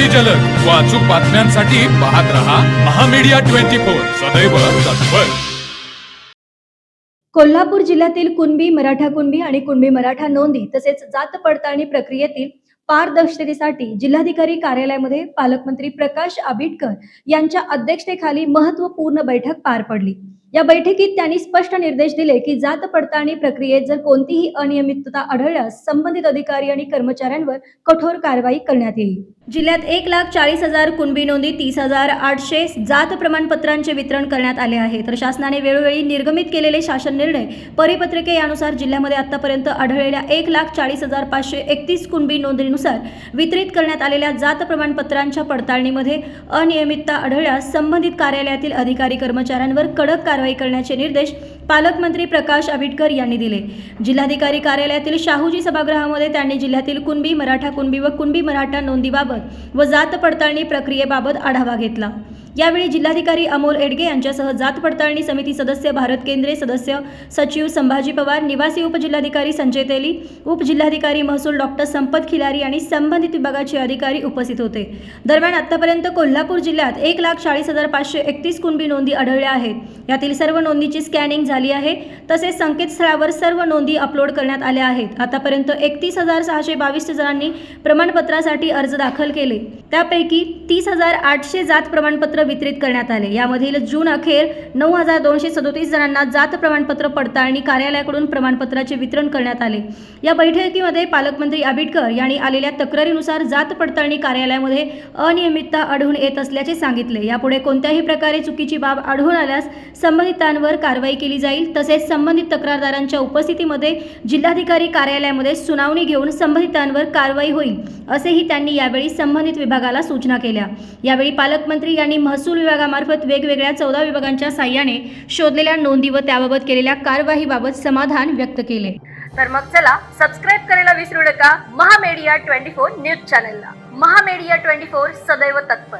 अगदी जलद. व अचूक बातम्यांसाठी पाहत रहा महामीडिया ट्वेंटी फोर. सदैव तत्पर. कोल्हापूर जिल्ह्यातील कुणबी मराठा कुणबी आणि कुणबी मराठा नोंदी तसेच जात पडताळणी प्रक्रियेतील पारदर्शकतेसाठी जिल्हाधिकारी कार्यालयामध्ये पालकमंत्री प्रकाश आबिटकर यांच्या अध्यक्षतेखाली महत्त्वपूर्ण बैठक पार पडली. या बैठकीत त्यांनी स्पष्ट निर्देश दिले की जात पडताळणी प्रक्रियेत जर कोणतीही अनियमितता आढळल्यास संबंधित अधिकारी आणि कर्मचाऱ्यांवर कठोर कारवाई करण्यात येईल. जिल्ह्यात एक लाख चाळीस हजार कुणबी नोंदी तीस हजार आठशे जात प्रमाणपत्रांचे वितरण करण्यात आले आहे. तर शासनाने वेळोवेळी निर्गमित केलेले शासन निर्णय परिपत्रके यानुसार जिल्ह्यामध्ये आतापर्यंत आढळलेल्या एक लाख चाळीस हजार पाचशे एकतीस कुणबी नोंदणीनुसार वितरित करण्यात आलेल्या जात प्रमाणपत्रांच्या पडताळणीमध्ये अनियमितता आढळल्यास संबंधित कार्यालयातील अधिकारी कर्मचाऱ्यांवर कडक कारवाई करण्याचे निर्देश पालकमंत्री प्रकाश आबिटकर यांनी दिले. जिल्हाधिकारी कार्यालयातील शाहूजी सभागृहामध्ये त्यांनी जिल्ह्यातील कुणबी मराठा कुणबी व कुणबी मराठा नोंदीबाबत व जात पडताळणी प्रक्रियेबाबत आढावा घेतला. यावेळी जिल्हाधिकारी अमोल एडगे यांच्यासह जात पडताळणी समिती सदस्य भारत केंद्रे सदस्य सचिव संभाजी पवार निवासी उपजिल्हाधिकारी संजय तेली उपजिल्हाधिकारी महसूल डॉक्टर संपत खिलारी आणि संबंधित विभागाचे अधिकारी उपस्थित होते. दरम्यान आतापर्यंत कोल्हापूर जिल्ह्यात एक लाख चाळीस हजार पाचशे एकतीस कुणबी नोंदी आढळल्या आहेत. यातील सर्व नोंदीची स्कॅनिंग झाली आहे. तसेच संकेतस्थळावर सर्व नोंदी अपलोड करण्यात आल्या आहेत. आतापर्यंत एकतीस हजार सहाशे बावीस जणांनी प्रमाणपत्रासाठी अर्ज दाखल केले. त्यापैकी तीस हजार आठशे जात प्रमाणपत्र प्रमाणपत्र वितरित करण्यात आले. यामधील जून अखेर नऊ हजार दोनशे सदोतीस जणांना जात प्रमाणपत्र पडताळणी कार्यालयाकडून प्रमाणपत्राचे वितरण करण्यात आले. या बैठकीमध्ये पालकमंत्री आबिटकर यांनी आलेल्या तक्रारीनुसार जात पडताळणी कार्यालयामध्ये अनियमितता आढळून येत असल्याचे सांगितले. यापुढे कोणत्याही प्रकारे चुकीची बाब आढळून आल्यास संबंधितांवर कारवाई केली जाईल. तसेच संबंधित तक्रारदारांच्या उपस्थितीमध्ये जिल्हाधिकारी कार्यालयामध्ये सुनावणी घेऊन संबंधितांवर कारवाई होईल. असेही त्यांनी यावेळी संबंधित विभागाला सूचना केल्या. यावेळी पालकमंत्री यांनी महसूल विभागामार्फत वेगवेगळ्या चौदा विभागांच्या साह्याने शोधलेल्या नोंदी व त्याबाबत केलेल्या कारवाईबाबत समाधान व्यक्त केले. तर मग चला सबस्क्राईब करायला विसरू नका. महामेडिया ट्वेंटी फोर न्यूज चॅनलला. महामेडिया ट्वेंटी फोर सदैव तत्पर.